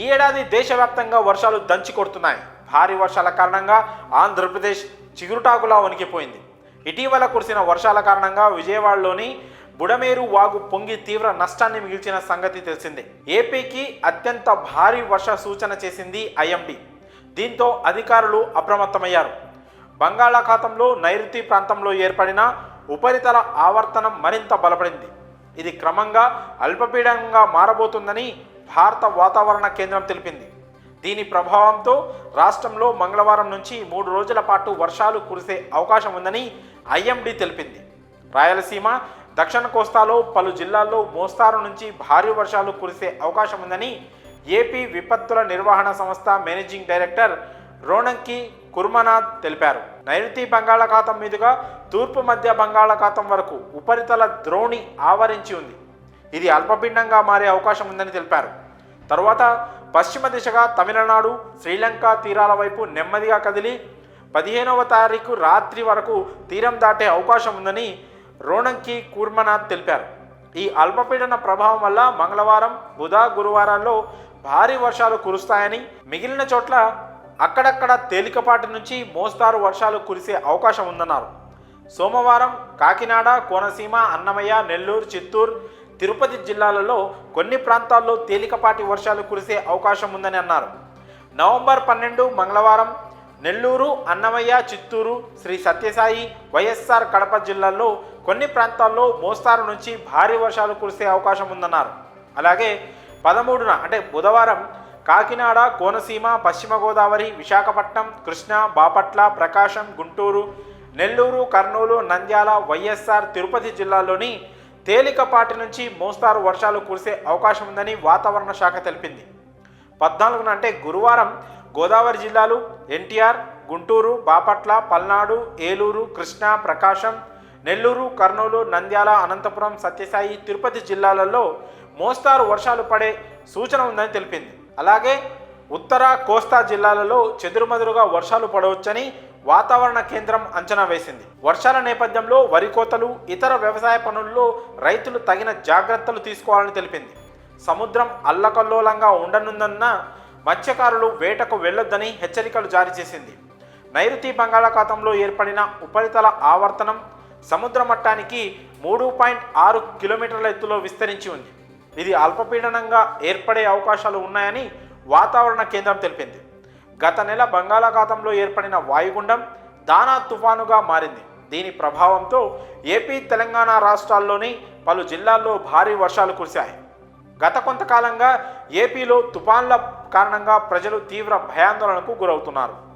ఈ ఏడాది దేశవ్యాప్తంగా వర్షాలు దంచి కొడుతున్నాయి. భారీ వర్షాల కారణంగా ఆంధ్రప్రదేశ్ చిగురుటాకులా వణికిపోయింది. ఇటీవల కురిసిన వర్షాల కారణంగా విజయవాడలోని బుడమేరు వాగు పొంగి తీవ్ర నష్టాన్ని మిగిల్చిన సంగతి తెలిసిందే. ఏపీకి అత్యంత భారీ వర్ష సూచన చేసింది ఐఎండీ. దీంతో అధికారులు అప్రమత్తమయ్యారు. బంగాళాఖాతంలో నైరుతి ప్రాంతంలో ఏర్పడిన ఉపరితల ఆవర్తనం మరింత బలపడింది. ఇది క్రమంగా అల్పపీడనంగా మారబోతుందని భారత వాతావరణ కేంద్రం తెలిపింది. దీని ప్రభావంతో రాష్ట్రంలో మంగళవారం నుంచి మూడు రోజుల పాటు వర్షాలు కురిసే అవకాశం ఉందని ఐఎండీ తెలిపింది. రాయలసీమ దక్షిణ కోస్తాలో పలు జిల్లాల్లో మోస్తారు నుంచి భారీ వర్షాలు కురిసే అవకాశం ఉందని ఏపీ విపత్తుల నిర్వహణ సంస్థ మేనేజింగ్ డైరెక్టర్ రోణంకి కుర్మనాథ్ తెలిపారు. నైరుతి బంగాళాఖాతం మీదుగా తూర్పు మధ్య బంగాళాఖాతం వరకు ఉపరితల ద్రోణి ఆవరించి ఉంది. ఇది అల్పపిండంగా మారే అవకాశం ఉందని తెలిపారు. తరువాత పశ్చిమ దిశగా తమిళనాడు శ్రీలంక తీరాల వైపు నెమ్మదిగా కదిలి పదిహేనవ తారీఖు రాత్రి వరకు తీరం దాటే అవకాశం ఉందని రోణంకి కూర్మనాథ్ తెలిపారు. ఈ అల్పపీడన ప్రభావం వల్ల మంగళవారం బుధ గురువారాల్లో భారీ వర్షాలు కురుస్తాయని మిగిలిన చోట్ల అక్కడక్కడ తేలికపాటి నుంచి మోస్తారు వర్షాలు కురిసే అవకాశం ఉందన్నారు. సోమవారం కాకినాడ కోనసీమ అన్నమయ్య నెల్లూరు చిత్తూరు తిరుపతి జిల్లాలలో కొన్ని ప్రాంతాల్లో తేలికపాటి వర్షాలు కురిసే అవకాశం ఉందని అన్నారు. నవంబర్ పన్నెండు మంగళవారం నెల్లూరు అన్నమయ్య చిత్తూరు శ్రీ సత్యసాయి వైఎస్ఆర్ కడప జిల్లాల్లో కొన్ని ప్రాంతాల్లో మోస్తారు నుంచి భారీ వర్షాలు కురిసే అవకాశం ఉందన్నారు. అలాగే పదమూడున అంటే బుధవారం కాకినాడ కోనసీమ పశ్చిమ గోదావరి విశాఖపట్నం కృష్ణా బాపట్ల ప్రకాశం గుంటూరు నెల్లూరు కర్నూలు నంద్యాల వైఎస్ఆర్ తిరుపతి జిల్లాల్లోని తేలికపాటి నుంచి మోస్తారు వర్షాలు కురిసే అవకాశం ఉందని వాతావరణ శాఖ తెలిపింది. పద్నాలుగున అంటే గురువారం గోదావరి జిల్లాలు ఎన్టీఆర్ గుంటూరు బాపట్ల పల్నాడు ఏలూరు కృష్ణా ప్రకాశం నెల్లూరు కర్నూలు నంద్యాల అనంతపురం సత్యసాయి తిరుపతి జిల్లాలలో మోస్తారు వర్షాలు పడే సూచన ఉందని తెలిపింది. అలాగే ఉత్తర కోస్తా జిల్లాలలో చెదురుమదురుగా వర్షాలు పడవచ్చని వాతావరణ కేంద్రం అంచనా వేసింది. వర్షాల నేపథ్యంలో వరి కోతలు ఇతర వ్యవసాయ పనుల్లో రైతులు తగిన జాగ్రత్తలు తీసుకోవాలని తెలిపింది. సముద్రం అల్లకల్లోలంగా ఉండనుందన్న మత్స్యకారులు వేటకు వెళ్ళొద్దని హెచ్చరికలు జారీ చేసింది. నైరుతి బంగాళాఖాతంలో ఏర్పడిన ఉపరితల ఆవర్తనం సముద్ర మట్టానికి మూడు పాయింట్ ఆరు కిలోమీటర్ల ఎత్తులో విస్తరించి ఉంది. ఇది అల్పపీడనంగా ఏర్పడే అవకాశాలు ఉన్నాయని వాతావరణ కేంద్రం తెలిపింది. గత నెల బంగాళాఖాతంలో ఏర్పడిన వాయుగుండం దానా తుఫానుగా మారింది. దీని ప్రభావంతో ఏపీ తెలంగాణ రాష్ట్రాల్లోని పలు జిల్లాల్లో భారీ వర్షాలు కురిశాయి. గత కొంతకాలంగా ఏపీలో తుఫాన్ల కారణంగా ప్రజలు తీవ్ర భయాందోళనకు గురవుతున్నారు.